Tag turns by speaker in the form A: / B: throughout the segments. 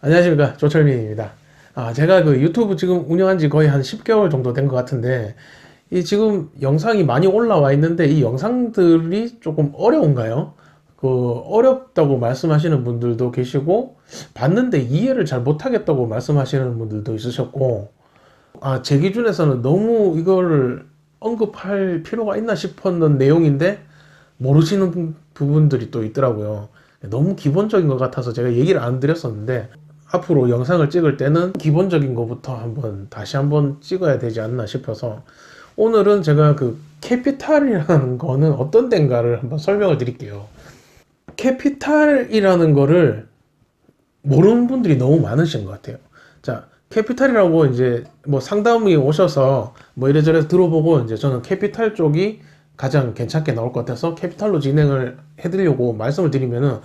A: 안녕하십니까 조철민입니다. 아 제가 그 유튜브 지금 운영한 지 거의 한 10개월 정도 된 것 같은데 이 지금 영상이 많이 올라와 있는데 이 영상들이 조금 어려운가요? 그 어렵다고 말씀하시는 분들도 계시고 봤는데 이해를 잘 못하겠다고 말씀하시는 분들도 있으셨고 아 제 기준에서는 너무 이거를 언급할 필요가 있나 싶었는 내용인데 모르시는 부- 부분들이 또 있더라고요. 너무 기본적인 것 같아서 제가 얘기를 안 드렸었는데 앞으로 영상을 찍을 때는 기본적인 것부터 한번 다시 한번 찍어야 되지 않나 싶어서 오늘은 제가 그 캐피탈이라는 거는 어떤 데인가를 한번 설명을 드릴게요. 캐피탈이라는 거를 모르는 분들이 너무 많으신 것 같아요. 자, 캐피탈이라고 이제 뭐 상담이 오셔서 뭐 이래저래 들어보고 이제 저는 캐피탈 쪽이 가장 괜찮게 나올 것 같아서 캐피탈로 진행을 해드리려고 말씀을 드리면은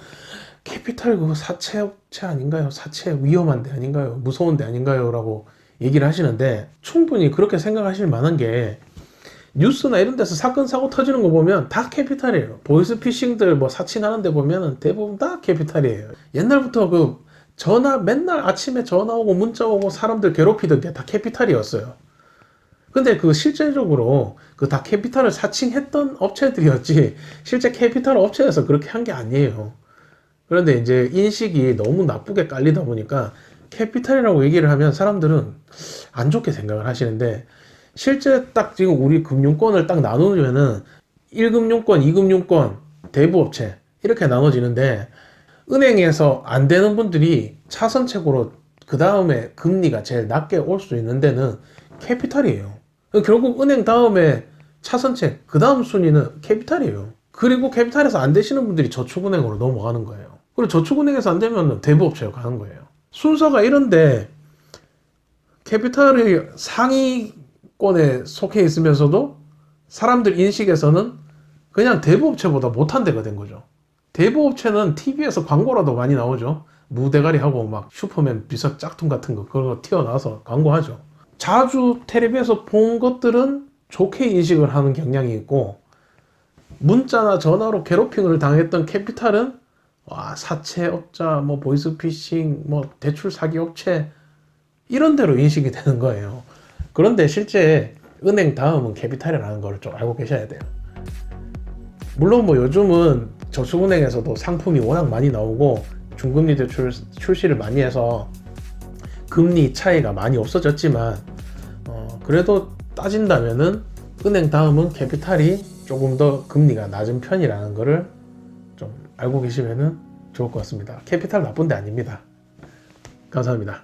A: 캐피탈 그거 사채 업체 아닌가요? 사채 위험한 데 아닌가요? 무서운 데 아닌가요? 라고 얘기를 하시는데 충분히 그렇게 생각하실 만한 게 뉴스나 이런 데서 사건 사고 터지는 거 보면 다 캐피탈이에요. 보이스피싱들 뭐 사칭하는 데 보면은 대부분 다 캐피탈이에요. 옛날부터 그 전화 맨날 아침에 전화 오고 문자 오고 사람들 괴롭히던 게 다 캐피탈이었어요. 근데 그 실제적으로 그 다 캐피탈을 사칭했던 업체들이었지 실제 캐피탈 업체에서 그렇게 한 게 아니에요. 그런데 이제 인식이 너무 나쁘게 깔리다 보니까 캐피탈이라고 얘기를 하면 사람들은 안 좋게 생각을 하시는데 실제 딱 지금 우리 금융권을 딱 나누면은 1금융권, 2금융권, 대부업체 이렇게 나눠지는데 은행에서 안 되는 분들이 차선책으로 그 다음에 금리가 제일 낮게 올 수 있는 데는 캐피탈이에요. 결국 은행 다음에 차선책, 그 다음 순위는 캐피탈이에요. 그리고 캐피탈에서 안 되시는 분들이 저축은행으로 넘어가는 거예요. 그리고 저축은행에서 안 되면 대부업체로 가는 거예요. 순서가 이런데 캐피탈의 상위권에 속해 있으면서도 사람들 인식에서는 그냥 대부업체보다 못한 데가 된 거죠. 대부업체는 TV에서 광고라도 많이 나오죠. 무대가리 하고 막 슈퍼맨 비석 짝퉁 같은 거 그런 거 튀어나와서 광고하죠. 자주 텔레비에서 본 것들은 좋게 인식을 하는 경향이 있고 문자나 전화로 괴롭힘을 당했던 캐피탈은 와 사채업자 뭐 보이스피싱 뭐 대출 사기 업체 이런 데로 인식이 되는 거예요. 그런데 실제 은행 다음은 캐피탈이라는 걸 좀 알고 계셔야 돼요. 물론 뭐 요즘은 저축은행에서도 상품이 워낙 많이 나오고 중금리 대출 출시를 많이 해서 금리 차이가 많이 없어졌지만 어, 그래도 따진다면은 은행 다음은 캐피탈이 조금 더 금리가 낮은 편이라는 거를 좀 알고 계시면은 좋을 것 같습니다. 캐피탈 나쁜 데 아닙니다. 감사합니다.